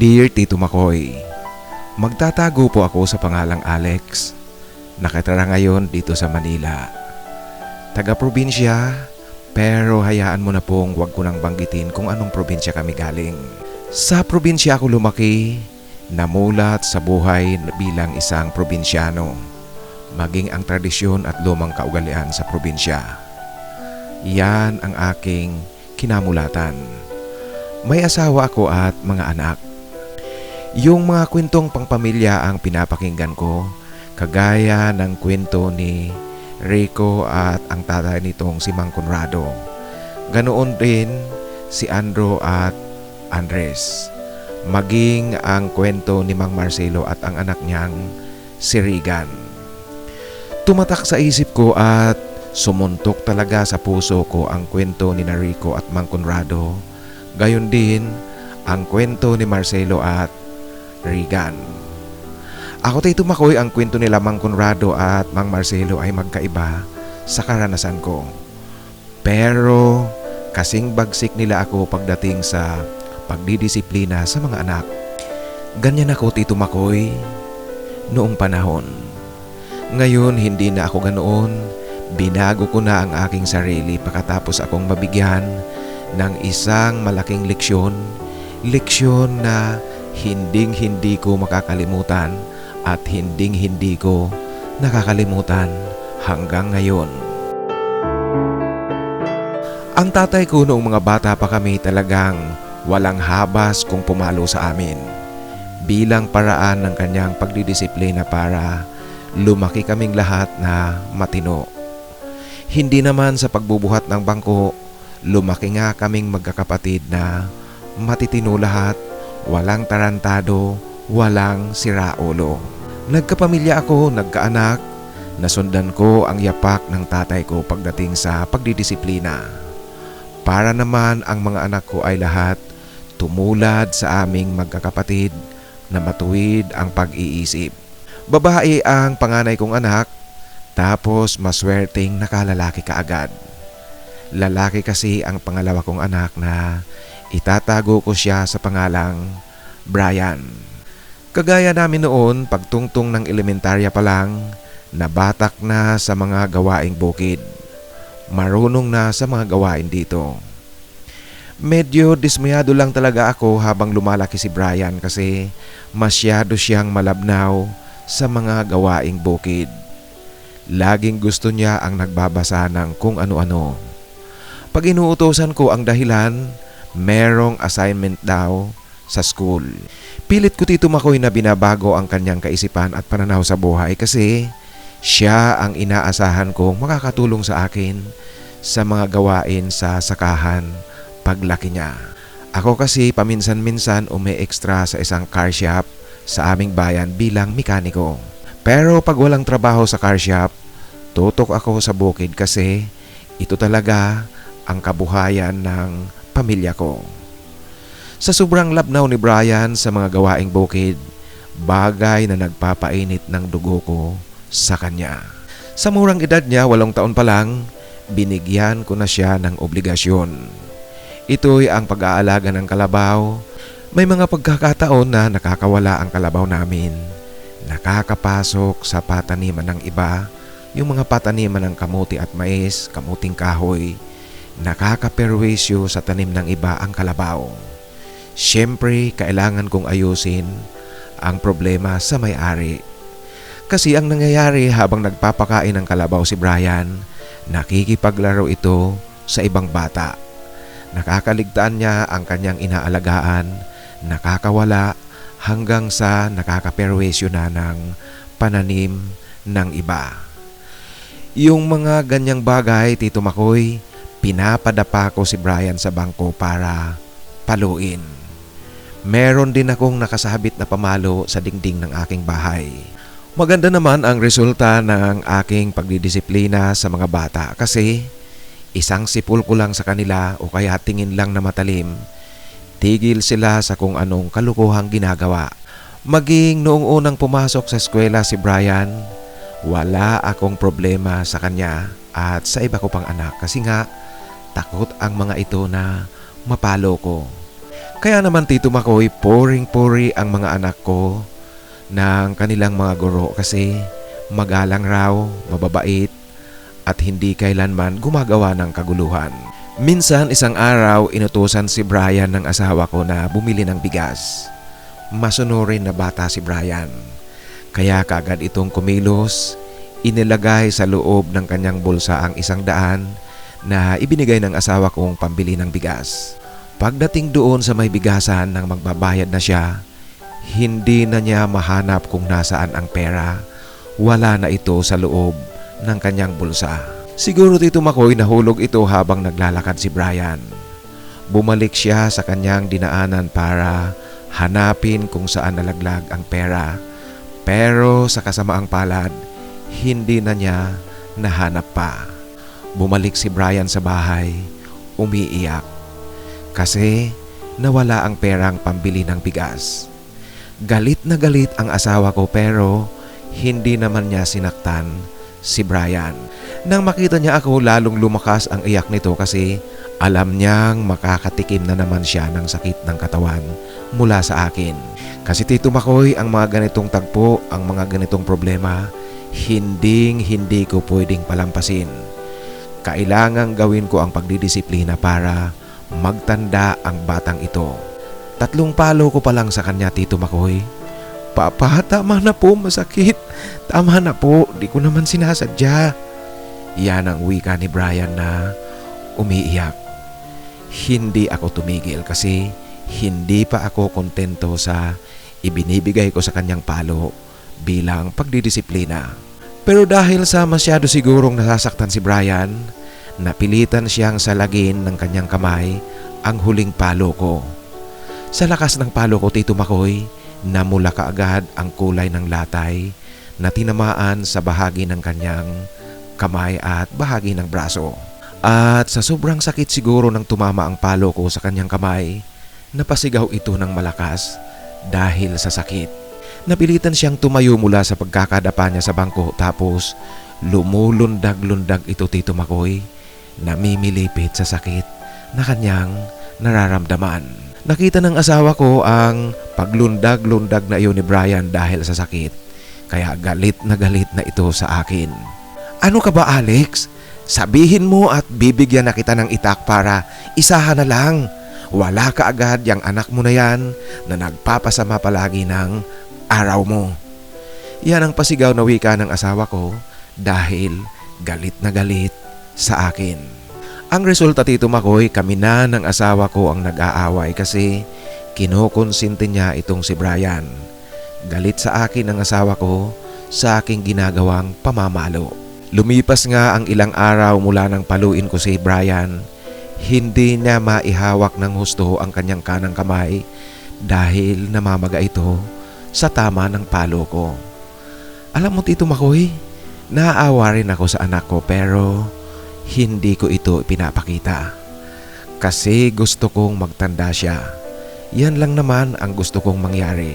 Dear Tito Makoy, magtatago po ako sa pangalang Alex. Nakatira ngayon dito sa Manila. Taga-probinsya, pero hayaan mo na pong wag ko nang banggitin kung anong probinsya kami galing. Sa probinsya ako lumaki, namulat sa buhay bilang isang probinsyano, maging ang tradisyon at lumang kaugalian sa probinsya. Yan ang aking kinamulatan. May asawa ako at mga anak. Yung mga kwentong pangpamilya ang pinapakinggan ko, kagaya ng kwento ni Rico at ang tatay nitong si Mang Conrado. Ganoon din si Andro at Andres. Maging ang kwento ni Mang Marcelo at ang anak niyang si Regan. Tumatak sa isip ko at sumuntok talaga sa puso ko ang kwento ni Rico at Mang Conrado. Gayon din ang kwento ni Marcelo at Regan. Ako tayo tumakoy ang kwento nila Mang Conrado at Mang Marcelo ay magkaiba sa karanasan ko. Pero kasing bagsik nila ako pagdating sa pagdidisiplina sa mga anak. Ganyan ako Tito Makoy noong panahon. Ngayon hindi na ako ganoon. Binago ko na ang aking sarili pagkatapos akong mabigyan ng isang malaking leksyon. Leksyon na hinding hindi ko makakalimutan at hinding hindi ko nakakalimutan hanggang ngayon. Ang tatay ko noong mga bata pa kami talagang walang habas kung pumalo sa amin bilang paraan ng kanyang pagdidisiplina para lumaki kaming lahat na matino. Hindi naman sa pagbubuhat ng bangko, lumaki nga kaming magkakapatid na matitino lahat, walang tarantado, walang siraulo. Nagkapamilya ako, nagkaanak, nasundan ko ang yapak ng tatay ko pagdating sa pagdidisiplina. Para naman ang mga anak ko ay lahat tumulad sa aming magkakapatid na matuwid ang pag-iisip. Babae ang panganay kong anak, tapos maswerteng nakalalaki kaagad. Lalaki kasi ang pangalawa kong anak na itatago ko siya sa pangalang Brian. Kagaya namin noon, pagtungtong ng elementarya pa lang, nabatak na sa mga gawaing bukid. Marunong na sa mga gawain dito. Medyo dismayado lang talaga ako habang lumalaki si Brian kasi masyado siyang malabnaw sa mga gawaing bukid. Laging gusto niya ang nagbabasa ng kung ano-ano. Pag inuutosan ko ang dahilan, merong assignment daw sa school. Pilit ko tito Makoy na binabago ang kanyang kaisipan at pananaw sa buhay kasi siya ang inaasahan kong makakatulong sa akin sa mga gawain sa sakahan paglaki niya. Ako kasi paminsan-minsan umi-extra sa isang car shop sa aming bayan bilang mekaniko. Pero pag walang trabaho sa car shop, tutok ako sa bukid kasi ito talaga ang kabuhayan ng pamilya ko. Sa sobrang labnaw ni Brian sa mga gawaing bukid, bagay na nagpapainit ng dugo ko sa kanya. Sa murang edad niya, walong taon pa lang, binigyan ko na siya ng obligasyon. Ito'y ang pag-aalaga ng kalabaw. May mga pagkakataon na nakakawala ang kalabaw namin. Nakakapasok sa pataniman ng iba, yung mga pataniman ng kamuti at mais, kamuting kahoy. Nakakaperwisyo sa tanim ng iba ang kalabaw. Siyempre, kailangan kong ayusin ang problema sa may-ari. Kasi ang nangyayari habang nagpapakain ng kalabaw si Brian, nakikipaglaro ito sa ibang bata. Nakakaligtaan niya ang kanyang inaalagaan, nakakawala hanggang sa nakakaperwisyo na ng pananim ng iba. Yung mga ganyang bagay, Tito Makoy, pinapadapa ko si Brian sa bangko para paluin. Meron din akong nakasabit na pamalo sa dingding ng aking bahay. Maganda naman ang resulta ng aking pagdidisiplina sa mga bata kasi isang sipul ko lang sa kanila o kaya tingin lang na matalim, tigil sila sa kung anong kalukuhang ginagawa. Maging noong unang pumasok sa eskwela si Brian, wala akong problema sa kanya at sa iba ko pang anak kasi nga takot ang mga ito na mapalo ko. Kaya naman Tito Makoy, poring-pori ang mga anak ko ng kanilang mga guro kasi magalang raw, mababait at hindi kailanman gumagawa ng kaguluhan. Minsan isang araw inutusan si Brian ng asawa ko na bumili ng bigas. Masunurin na bata si Brian. Kaya kagad itong kumilos, inilagay sa loob ng kanyang bulsa ang isang daan na ibinigay ng asawa kong pambili ng bigas. Pagdating doon sa may bigasan nang magbabayad na siya, hindi na niya mahanap kung nasaan ang pera. Wala na ito sa loob ng kanyang bulsa. Siguro dito makoy nahulog ito habang naglalakad si Brian. Bumalik siya sa kanyang dinaanan para hanapin kung saan nalaglag ang pera. Pero sa kasamaang palad, hindi na niya nahanap pa. Bumalik si Brian sa bahay, umiiyak. Kasi nawala ang perang pambili ng bigas. Galit na galit ang asawa ko pero hindi naman niya sinaktan si Brian. Nang makita niya ako lalong lumakas ang iyak nito kasi alam niyang makakatikim na naman siya ng sakit ng katawan mula sa akin. Kasi Tito Makoy, ang mga ganitong tagpo, ang mga ganitong problema, hinding hindi ko pwedeng palampasin. Kailangang gawin ko ang pagdidisiplina para magtanda ang batang ito. Tatlong palo ko pa lang sa kanya, Tito Makoy. Papa, tama na po, masakit. Tama na po, di ko naman sinasadya. Yan ang wika ni Brian na umiiyak. Hindi ako tumigil kasi hindi pa ako kontento sa ibinibigay ko sa kanyang palo bilang pagdidisiplina. Pero dahil sa masyado sigurong nasasaktan si Brian, napilitan siyang salagin ng kanyang kamay ang huling palo ko. Sa lakas ng palo ko, Tito Makoy, namula kaagad ang kulay ng latay na tinamaan sa bahagi ng kanyang kamay at bahagi ng braso. At sa sobrang sakit siguro ng tumama ang palo ko sa kanyang kamay, napasigaw ito ng malakas dahil sa sakit. Napilitan siyang tumayo mula sa pagkakadapa niya sa bangko tapos lumulundag-lundag ito Tito Makoy namimilipit sa sakit na kanyang nararamdaman. Nakita ng asawa ko ang paglundag-lundag na iyon ni Brian dahil sa sakit. Kaya galit na galit na ito sa akin. Ano ka ba Alex? Sabihin mo at bibigyan na kita ng itak para isahan na lang. Wala ka agad yung anak mo na yan na nagpapasama palagi ng araw mo. Yan ang pasigaw na wika ng asawa ko dahil galit na galit sa akin. Ang resulta tito Makoy, kami na ng asawa ko ang nag-aaway kasi kinukonsinti niya itong si Brian. Galit sa akin ang asawa ko sa aking ginagawang pamamalo. Lumipas nga ang ilang araw mula nang paluin ko si Brian. Hindi niya maihawak ng husto ang kanyang kanang kamay dahil namamaga ito sa tama ng palo ko. Alam mo Tito Makoy, naaawa rin ako sa anak ko pero hindi ko ito pinapakita. Kasi gusto kong magtanda siya. Yan lang naman ang gusto kong mangyari.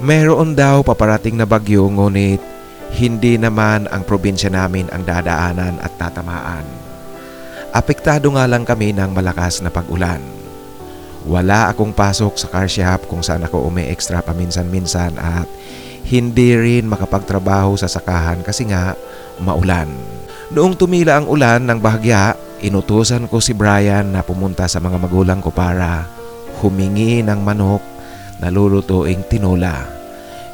Meron daw paparating na bagyo ngunit hindi naman ang probinsya namin ang dadaanan at tatamaan. Apektado nga lang kami ng malakas na pag-ulan. Wala akong pasok sa car shop kung saan ako umi-extra paminsan-minsan at hindi rin makapagtrabaho sa sakahan kasi nga maulan. Noong tumila ang ulan ng bahagya, inutusan ko si Brian na pumunta sa mga magulang ko para humingi ng manok na lulutuing tinola.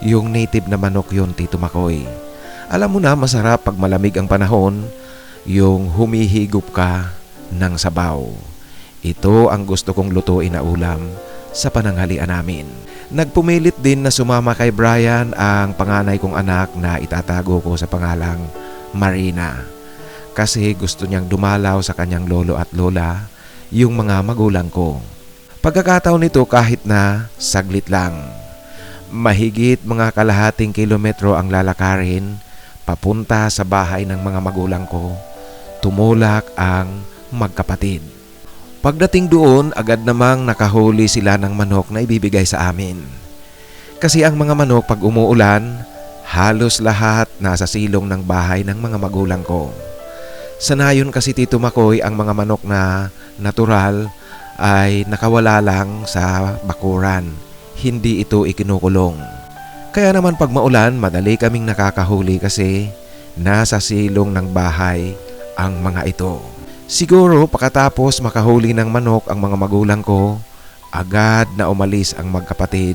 Yung native na manok yon Tito Makoy. Alam mo na masarap pag malamig ang panahon, yung humihigop ka ng sabaw. Ito ang gusto kong lutuin na ulam sa pananghalian namin. Nagpumilit din na sumama kay Brian ang panganay kong anak na itatago ko sa pangalang Marina. Kasi gusto niyang dumalaw sa kanyang lolo at lola, yung mga magulang ko. Pagkakataon nito kahit na saglit lang. Mahigit mga kalahating kilometro ang lalakarin papunta sa bahay ng mga magulang ko. Tumulak ang magkapatid. Pagdating doon, agad namang nakahuli sila ng manok na ibibigay sa amin. Kasi ang mga manok pag umuulan, halos lahat nasa silong ng bahay ng mga magulang ko. Sanayon kasi Tito Makoy ang mga manok na natural ay nakawala lang sa bakuran. Hindi ito ikinukulong. Kaya naman pag maulan, madali kaming nakakahuli kasi nasa silong ng bahay ang mga ito. Siguro pakatapos makahuli ng manok ang mga magulang ko, agad na umalis ang magkapatid.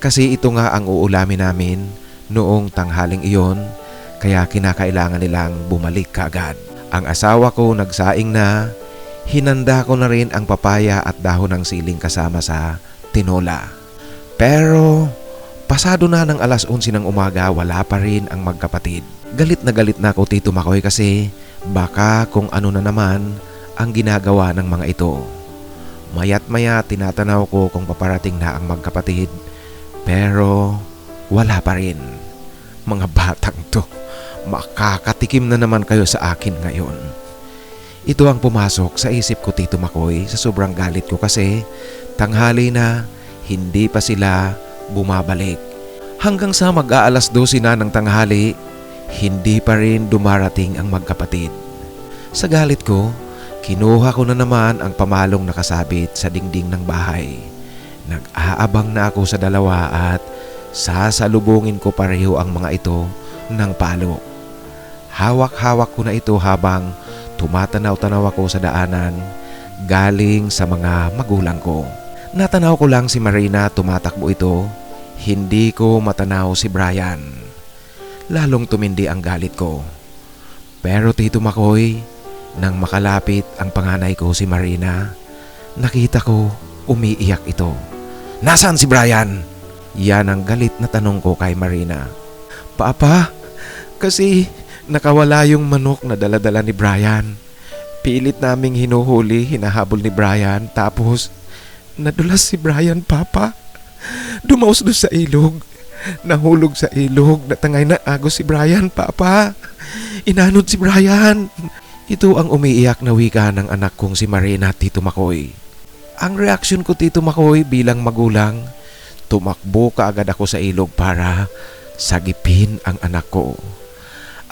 Kasi ito nga ang uulamin namin noong tanghaling iyon, kaya kinakailangan nilang bumalik kaagad. Ang asawa ko nagsaing na, hinanda ko na rin ang papaya at dahon ng siling kasama sa tinola. Pero pasado na ng alas 11 ng umaga wala pa rin ang magkapatid. Galit na galit na ako Tito Makoy kasi baka kung ano na naman ang ginagawa ng mga ito. Mayat maya tinatanaw ko kung paparating na ang magkapatid pero wala pa rin. Mga batang to, makakatikim na naman kayo sa akin ngayon. Ito ang pumasok sa isip ko Tito Makoy sa sobrang galit ko kasi tanghali na hindi pa sila bumabalik. Hanggang sa mag-aalas 12 na ng tanghali, hindi pa rin dumarating ang magkapatid. Sa galit ko, kinuha ko na naman ang pamalong nakasabit sa dingding ng bahay. Nag-aabang na ako sa dalawa at sasalubungin ko pareho ang mga ito ng palo. Hawak-hawak ko na ito habang tumatanaw-tanaw ako sa daanan galing sa mga magulang ko. Natanaw ko lang si Marina tumatakbo ito, hindi ko matanaw si Brian. Lalong tumindi ang galit ko. Pero Tito Makoy, nang makalapit ang panganay ko si Marina, nakita ko umiiyak ito. Nasaan si Brian? Yan ang galit na tanong ko kay Marina. Papa, kasi nakawala yung manok na daladala ni Brian. Pilit naming hinuhuli, hinahabol ni Brian, tapos nadulas si Brian, Papa. Dumaos doon sa ilog. Nahulog sa ilog, natangay na agos si Brian, Papa. Inanod si Brian. Ito ang umiiyak na wika ng anak kong si Marina Tito Makoy. Ang reaksyon ko Tito Makoy bilang magulang, tumakbo kaagad ako sa ilog para sagipin ang anak ko.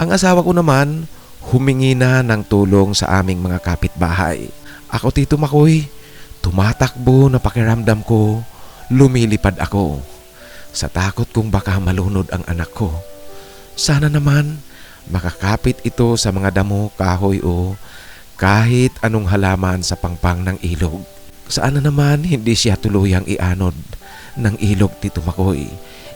Ang asawa ko naman, humingi na ng tulong sa aming mga kapitbahay. Ako Tito Makoy, tumatakbo na pakiramdam ko, lumilipad ako. Sa takot kong baka malunod ang anak ko. Sana naman makakapit ito sa mga damo, kahoy o kahit anong halaman sa pangpang ng ilog. Sana naman hindi siya tuluyang ianod ng ilog Tito Makoy.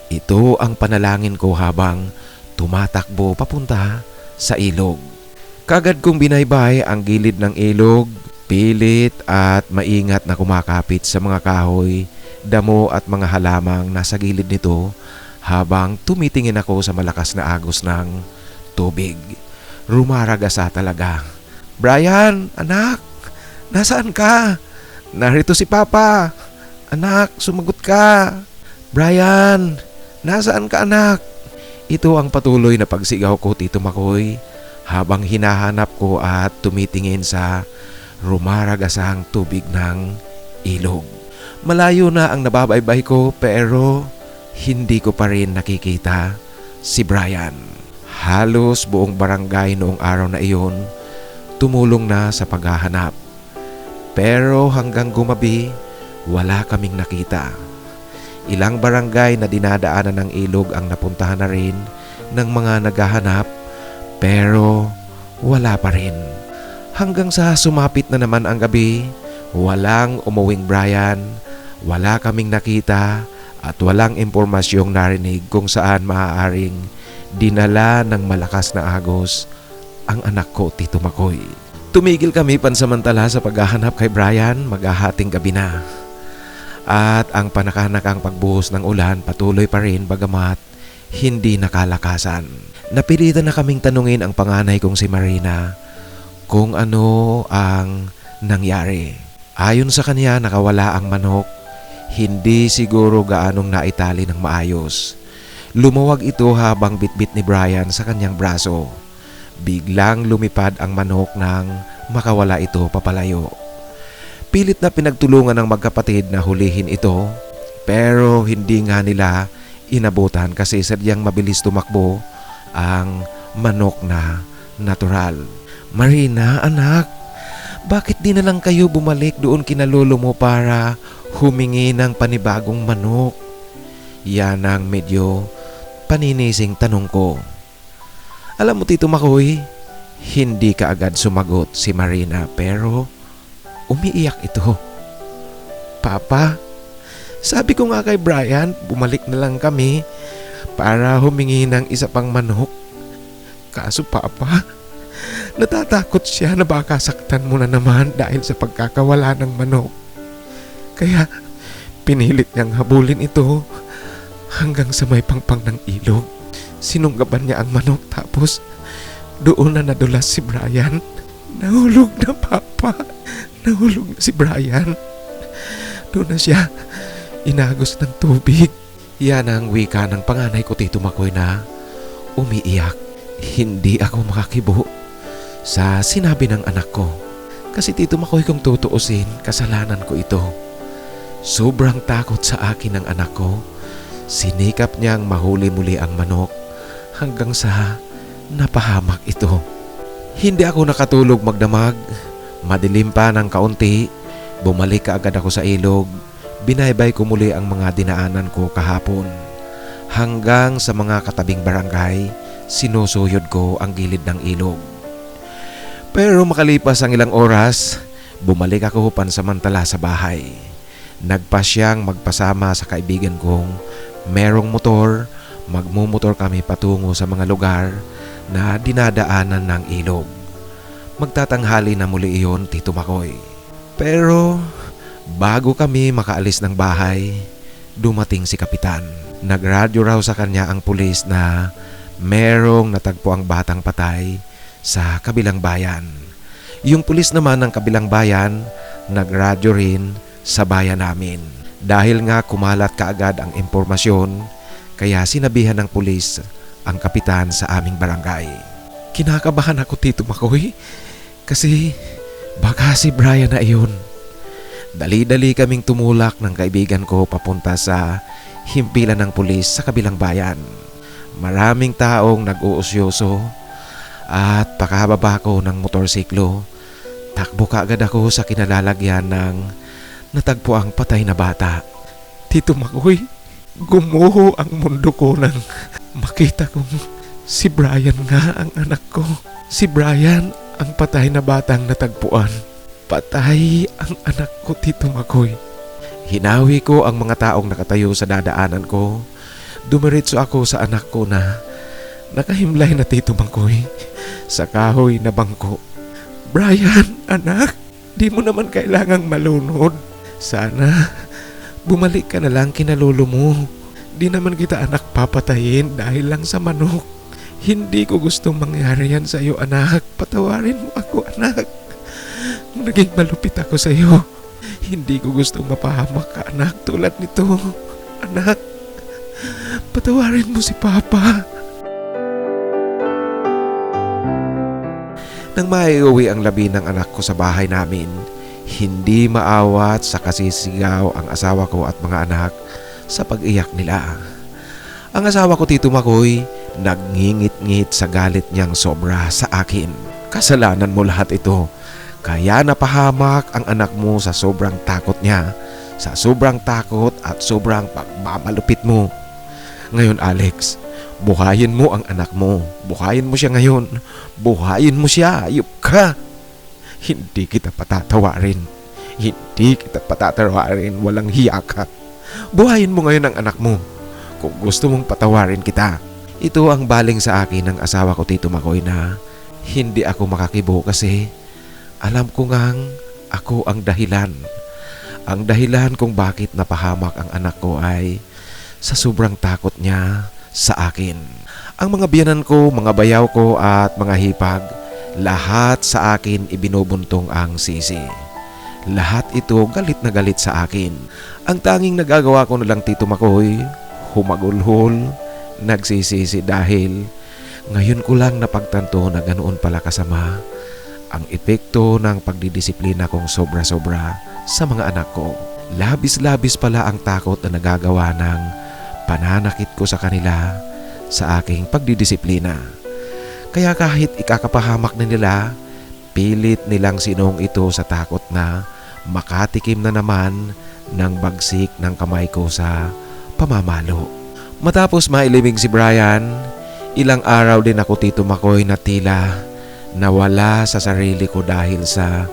Ito ang panalangin ko habang tumatakbo papunta sa ilog. Kagad kong binaybay ang gilid ng ilog, pilit at maingat na kumakapit sa mga kahoy, damo at mga halamang nasa gilid nito habang tumitingin ako sa malakas na agos ng tubig. Rumaragasa talaga. Brian, anak, nasaan ka? Narito si Papa. Anak, sumagot ka. Brian, nasaan ka anak? Ito ang patuloy na pagsigaw ko Tito Makoy habang hinahanap ko at tumitingin sa rumaragasang tubig ng ilog. Malayo na ang nababaybay ko pero hindi ko pa rin nakikita si Brian. Halos buong barangay noong araw na iyon tumulong na sa paghahanap. Pero hanggang gumabi, wala kaming nakita. Ilang barangay na dinadaanan ng ilog ang napuntahan na rin ng mga naghahanap pero wala pa rin. Hanggang sa sumapit na naman ang gabi, walang umuwing Brian, wala kaming nakita at walang impormasyong narinig kung saan maaaring dinala ng malakas na agos ang anak ko, Tito Makoy. Tumigil kami pansamantala sa paghahanap kay Brian maghahating gabi na. At ang panakanakang pagbuhos ng ulan patuloy pa rin bagamat hindi nakalakasan. Napilitan na kaming tanungin ang panganay kong si Marina kung ano ang nangyari. Ayon sa kanya nakawala ang manok, hindi siguro gaanong naitali ng maayos. Lumawag ito habang bitbit ni Brian sa kanyang braso. Biglang lumipad ang manok nang makawala ito papalayo. Pilit na pinagtulungan ng magkapatid na hulihin ito pero hindi nga nila inabutan kasi sadyang mabilis tumakbo ang manok na natural. Marina, anak, bakit di na lang kayo bumalik doon kina lolo mo para humingi ng panibagong manok? Yan ang medyo paninising tanong ko. Alam mo Tito Makoy, hindi ka agad sumagot si Marina pero umiiyak ito. Papa, sabi ko nga kay Brian, bumalik na lang kami para humingi ng isa pang manok. Kaso Papa, natatakot siya na baka saktan mo na naman dahil sa pagkakawala ng manok. Kaya pinilit niyang habulin ito hanggang sa may pangpang ng ilog. Sinunggaban niya ang manok tapos doon na nadulas si Brian. Nahulog na Papa. Nahulog na si Brian. Doon na siya inagos ng tubig. Yan ang wika ng panganay ko Tito Makoy na umiiyak. Hindi ako makakibo sa sinabi ng anak ko. Kasi Tito Makoy kung tutuusin, kasalanan ko ito. Sobrang takot sa akin ng anak ko. Sinikap niyang mahuli muli ang manok hanggang sa napahamak ito. Hindi ako nakatulog magdamag. Madilim pa ng kaunti. Bumalik ka agad ako sa ilog binaybay ko muli ang mga dinaanan ko kahapon. Hanggang sa mga katabing barangay, sinusuyod ko ang gilid ng ilog. Pero makalipas ang ilang oras, bumalik ako pansamantala sa bahay. Nagpa siyang magpasama sa kaibigan kong merong motor, magmumotor kami patungo sa mga lugar na dinadaanan ng ilog. Magtatanghali na muli iyon, Tito Makoy. Pero Bago kami makaalis ng bahay, dumating si Kapitan. Nagradyo raw sa kanya ang pulis na merong natagpo ang batang patay sa kabilang bayan. Yung pulis naman ng kabilang bayan, nagradyo rin sa bayan namin. Dahil nga kumalat kaagad ang impormasyon, kaya sinabihan ng pulis ang kapitan sa aming barangay. Kinakabahan ako Tito Makoy kasi baka si Brian na iyon. Dali-dali kaming tumulak ng kaibigan ko papunta sa himpilan ng pulis sa kabilang bayan. Maraming taong nag-uusyoso at pakababa ko ng motorsiklo. Takbo kaagad ako sa kinalalagyan ng natagpo ang patay na bata. Tito Makoy, gumuho ang mundo ko nang makita kong si Brian nga ang anak ko. Si Brian ang patay na batang natagpuan. Patay ang anak ko, Tito Makoy. Hinawi ko ang mga taong nakatayo sa dadaanan ko. Dumiretso ako sa anak ko na nakahimlay na Tito Makoy sa kahoy na bangko. Brian, anak, di mo naman kailangang malunod. Sana bumalik ka na lang kinalolo mo. Di naman kita anak papatayin dahil lang sa manok. Hindi ko gustong mangyari yan sa iyo anak. Patawarin mo ako anak. Naging malupit ako sa iyo. Hindi ko gustong mapahamak ka anak tulad nito. Anak, patawarin mo si Papa. Nang maiuwi ang labi ng anak ko sa bahay namin, hindi maawat sa kasisigaw ang asawa ko at mga anak sa pag-iyak nila. Ang asawa ko Tito Makoy, nagngingit-ngit sa galit niyang sobra sa akin. Kasalanan mo lahat ito kaya napahamak ang anak mo sa sobrang takot niya, sa sobrang takot at sobrang pagmamalupit mo. Ngayon Alex, buhayin mo ang anak mo. Buhayin mo siya ngayon. Buhayin mo siya. Ayup ka. Hindi kita patatawarin. Hindi kita patatawarin. Walang hiya ka. Buhayin mo ngayon ang anak mo. Kung gusto mong patawarin kita. Ito ang baling sa akin ng asawa ko Tito Makoy na hindi ako makakibo kasi alam ko ngang ako ang dahilan. Ang dahilan kung bakit napahamak ang anak ko ay sa sobrang takot niya sa akin. Ang mga biyanan ko, mga bayaw ko at mga hipag, lahat sa akin ibinubuntong ang sisi. Lahat ito galit na galit sa akin. Ang tanging nagagawa ko na lang Tito Makoy, humagulhol, nagsisisi dahil ngayon ko lang napagtanto na ganoon pala kasama ang epekto ng pagdidisiplina kong sobra-sobra sa mga anak ko. Labis-labis pala ang takot na nagagawa ng pananakit ko sa kanila sa aking pagdidisiplina. Kaya kahit ikakapahamak na nila, pilit nilang sinong ito sa takot na makatikim na naman ng bagsik ng kamay ko sa pamamalo. Matapos mailimig si Brian, ilang araw din ako tito Makoy na tila nawala sa sarili ko dahil sa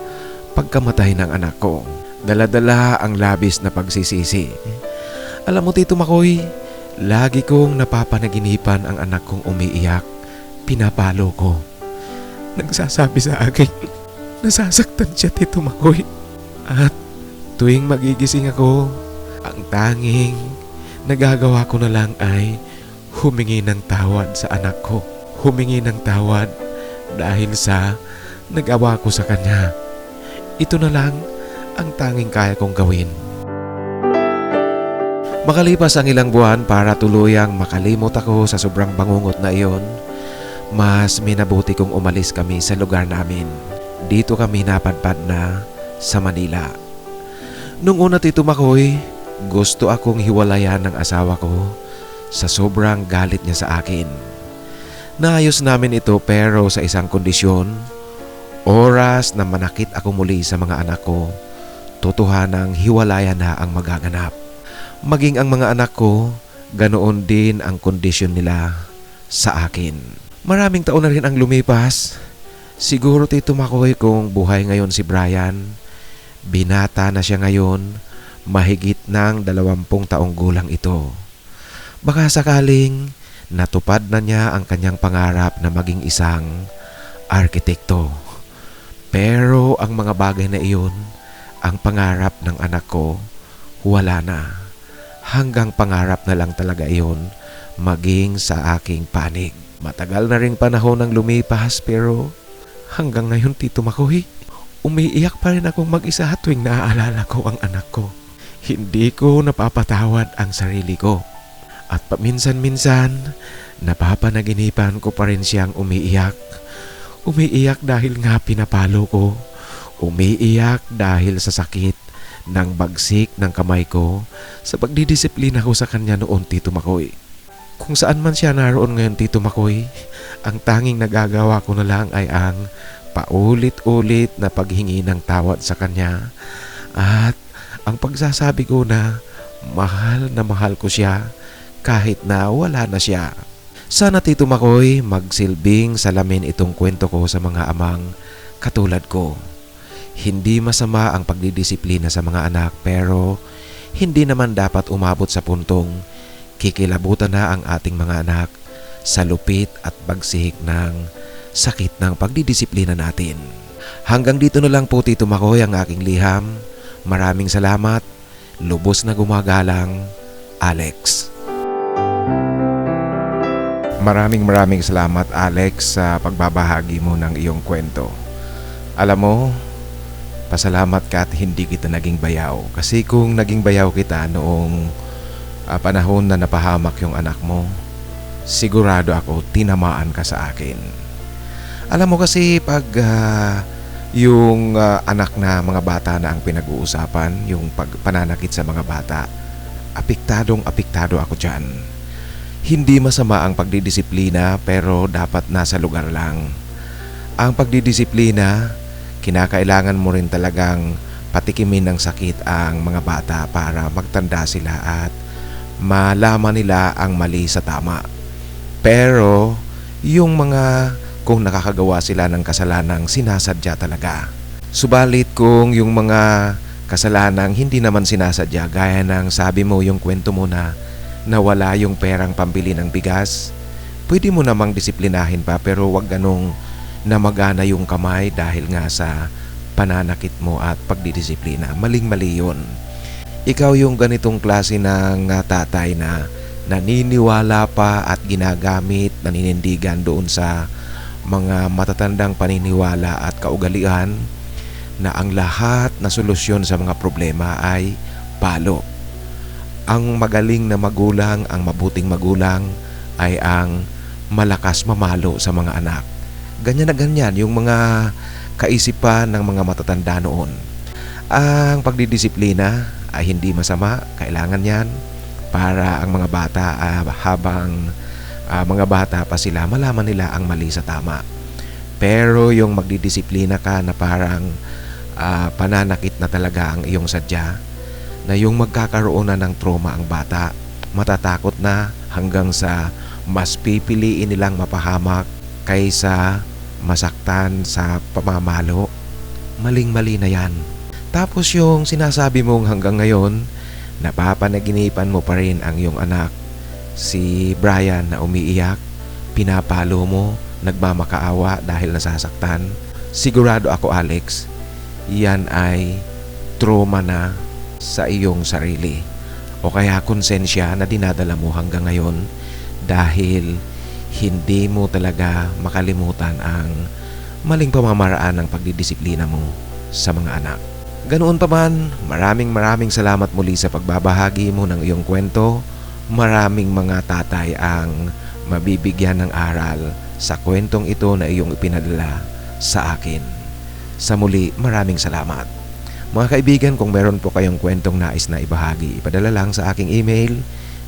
pagkamatay ng anak ko. Daladala ang labis na pagsisisi. Alam mo Tito Makoy, lagi kong napapanaginipan ang anak kong umiiyak. Pinapalo ko. Nagsasabi sa akin, nasasaktan siya Tito Makoy. At tuwing magigising ako, ang tanging nagagawa ko na lang ay humingi ng tawad sa anak ko. Humingi ng tawad dahil sa nagawa ko sa kanya. Ito na lang ang tanging kaya kong gawin. Makalipas ang ilang buwan para tuluyang makalimot ako sa sobrang bangungot na iyon, mas minabuti kong umalis kami sa lugar namin. Dito kami napadpad na sa Manila. Nung una tito Makoy, gusto akong hiwalayan ng asawa ko sa sobrang galit niya sa akin. Naayos namin ito pero sa isang kondisyon, oras na manakit ako muli sa mga anak ko, totohanang hiwalayan na ang magaganap. Maging ang mga anak ko, ganoon din ang kondisyon nila sa akin. Maraming taon na rin ang lumipas. Siguro tito Makoy kung buhay ngayon si Brian. Binata na siya ngayon, mahigit ng dalawampung taong gulang ito. Baka sakaling natupad na niya ang kanyang pangarap na maging isang arkitekto. Pero ang mga bagay na iyon, ang pangarap ng anak ko, wala na. Hanggang pangarap na lang talaga iyon maging sa aking panig. Matagal na ring panahon ang lumipas pero hanggang ngayon Tito Makoy, umiiyak pa rin akong mag-isa tuwing naaalala ko ang anak ko. Hindi ko napapatawad ang sarili ko. At paminsan-minsan, napapanaginipan ko pa rin siyang umiiyak. Umiiyak dahil nga pinapalo ko. Umiiyak dahil sa sakit ng bagsik ng kamay ko sa pagdidisiplina ko sa kanya noon, Tito Makoy. Kung saan man siya naroon ngayon, Tito Makoy, ang tanging nagagawa ko na lang ay ang paulit-ulit na paghingi ng tawad sa kanya at ang pagsasabi ko na mahal na mahal ko siya kahit na wala na siya. Sana Tito Makoy magsilbing salamin itong kwento ko sa mga amang katulad ko. Hindi masama ang pagdidisiplina sa mga anak pero hindi naman dapat umabot sa puntong kikilabutan na ang ating mga anak sa lupit at bagsik ng sakit ng pagdidisiplina natin. Hanggang dito na lang po Tito Makoy ang aking liham. Maraming salamat. Lubos na gumagalang, Alex. Maraming maraming salamat Alex sa pagbabahagi mo ng iyong kwento. Alam mo, pasalamat ka at hindi kita naging bayaw. Kasi kung naging bayaw kita noong ah, panahon na napahamak yung anak mo, sigurado ako tinamaan ka sa akin. Alam mo kasi pag ah, yung ah, anak na mga bata na ang pinag-uusapan, yung pagpananakit sa mga bata, apiktadong apiktado ako dyan. Hindi masama ang pagdidisiplina pero dapat nasa lugar lang. Ang pagdidisiplina, kinakailangan mo rin talagang patikimin ng sakit ang mga bata para magtanda sila at malaman nila ang mali sa tama. Pero yung mga kung nakakagawa sila ng kasalanang sinasadya talaga. Subalit kung yung mga kasalanang hindi naman sinasadya gaya ng sabi mo yung kwento mo na nawala yung perang pambili ng bigas, pwede mo namang disiplinahin pa pero wag ganong namagana yung kamay dahil nga sa pananakit mo at pagdidisiplina. Maling-mali yun. Ikaw yung ganitong klase ng tatay na naniniwala pa at ginagamit, naninindigan doon sa mga matatandang paniniwala at kaugalian na ang lahat na solusyon sa mga problema ay palo. Ang magaling na magulang, ang mabuting magulang ay ang malakas mamalo sa mga anak. Ganyan na ganyan yung mga kaisipan ng mga matatanda noon. Ang pagdidisiplina ay hindi masama, kailangan yan para ang mga bata ah, habang ah, mga bata pa sila, malaman nila ang mali sa tama. Pero yung magdidisiplina ka na parang ah, pananakit na talaga ang iyong sadya, na yung magkakaroon na ng trauma ang bata, matatakot na hanggang sa mas pipiliin nilang mapahamak kaysa masaktan sa pamamalo. Maling-mali na yan. Tapos yung sinasabi mong hanggang ngayon, napapanaginipan mo pa rin ang iyong anak, si Brian na umiiyak, pinapalo mo, nagmamakaawa dahil nasasaktan. Sigurado ako Alex, yan ay trauma na sa iyong sarili o kaya konsensya na dinadala mo hanggang ngayon dahil hindi mo talaga makalimutan ang maling pamamaraan ng pagdidisiplina mo sa mga anak. Ganoon pa man, maraming maraming salamat muli sa pagbabahagi mo ng iyong kwento. Maraming mga tatay ang mabibigyan ng aral sa kwentong ito na iyong ipinadala sa akin. Sa muli, maraming salamat. Mga kaibigan, kung meron po kayong kwentong nais na ibahagi, ipadala lang sa aking email,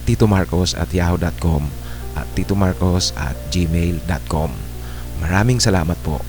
titomarcos at yahoo.com at titomarcos at gmail.com. Maraming salamat po.